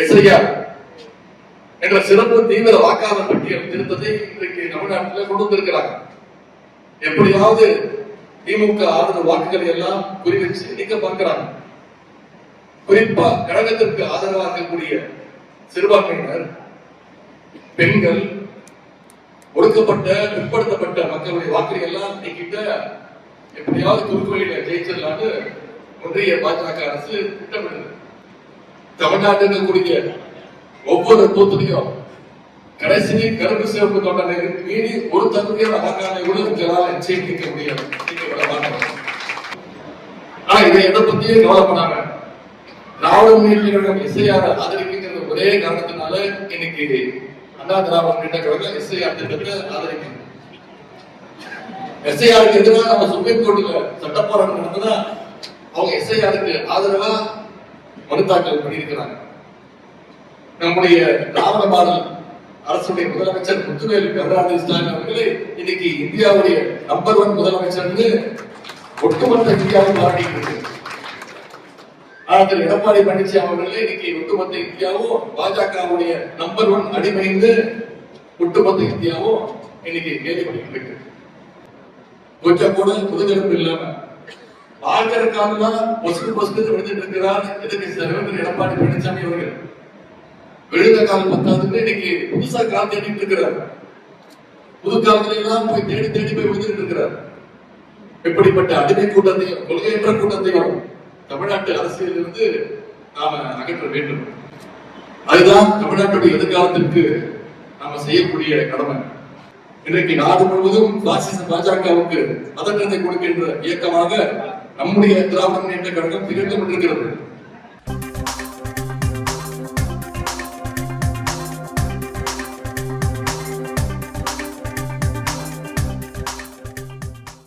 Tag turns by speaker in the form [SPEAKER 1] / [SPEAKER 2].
[SPEAKER 1] SIR என்ற சிறப்பு தீவிர வாக்காளர் பட்டியல் திருத்தத்தை இன்றைக்கு தமிழ்நாட்டில் கொண்டு வந்திருக்கிறாங்க எப்படியாவது திமுக ஆதரவு வாக்குகள் எல்லாம் குறிவச்சு நீக்க பார்க்கிறாங்க. குறிப்பா கழகத்திற்கு ஆதரவாக இருக்கக்கூடிய சிறுபான்மையினர் பெண்கள் ஒடுக்கப்பட்ட பிற்படுத்தப்பட்ட மக்களுடைய வாக்குகள் எல்லாம் நீக்கிட்ட எப்படியாவது குறுக்கோயில ஜெயிச்சிடலான்னு ஒன்றிய பாஜக அரசு திட்டமிடுது. தமிழ்நாட்டில் இருக்கக்கூடிய ஒவ்வொரு தூத்துலையும் கடைசி கருப்பு சிவப்பு தோட்டனை மீறி ஒரு தகுதியை வாக்காளரை கூட உங்களால் நிச்சயம் முடியாது நீக்க ஆனா இதை எதை பத்தியும் கவலைப்படாம திராவிட முன்னேற்ற கழகம் எஸ்ஐஆர் ஆதரிக்கிற ஒரே காரணத்தினால இன்னைக்கு அண்ணா திராவிட முன்னேற்ற கழகம் எஸ்ஐஆர் திட்டத்தை ஆதரிக்கிறது எஸ்ஐஆருக்கு எதிராக நம்ம சுப்ரீம் கோர்ட்ல சட்ட போராட்டம் அவங்க எஸ்ஐஆருக்கு ஆதரவா மனு தாக்கல் பண்ணியிருக்கிறாங்க. நம்முடைய திராவிட மாடல் அரசுடைய முதலமைச்சர் முத்துவேல் கருணாநிதி ஸ்டாலின் அவர்களே இன்னைக்கு இந்தியாவுடைய நம்பர் ஒன் முதலமைச்சர்னு ஒட்டுமொத்த இந்தியாவும் பாராட்டிட்டு இருக்கு. ஆனா திரு எடப்பாடி பழனிசாமி அவர்களே இன்னைக்கு ஒட்டுமொத்த இந்தியாவும் பாஜகவுடைய நம்பர் ஒன் அடிமைந்து ஒட்டுமொத்த இந்தியாவும் இன்னைக்கு கேள்விப்பட்டு இருக்கு கொஞ்சம் கூட முதுகெலும்பு இல்லாம பார்க்கறதுக்காகலாம் பொசுக்கு பொசுக்கு விழுந்துட்டு இருக்கிறார். எதிர்கட்சி தலைவர் திரு எடப்பாடி பழனிசாமி அவர்கள்? விழுந்த காலம் பத்தாதுன்னு இன்னைக்கு புதுசா கால் தேடிட்டு இருக்கிறார். புது காலத்துல எல்லாம் போய் தேடி தேடி போய் விழுந்துட்டு இருக்கிறார். இப்படிப்பட்ட அடிமை கூட்டத்தையும் கொள்கையற்ற கூட்டத்தையும் தமிழ்நாட்டு அரசியலில் இருந்து நாம அகற்ற வேண்டும். அதுதான் தமிழ்நாட்டுடைய எதிர்காலத்திற்கு நாம செய்யக்கூடிய கடமை. இன்றைக்கு நாடு முழுவதும் பாசிச பாஜகவுக்கு பதற்றத்தை கொடுக்கின்ற இயக்கமாக நம்முடைய திராவிட முன்னேற்ற கழகம் திகழ்ந்து கொண்டிருக்கிறது.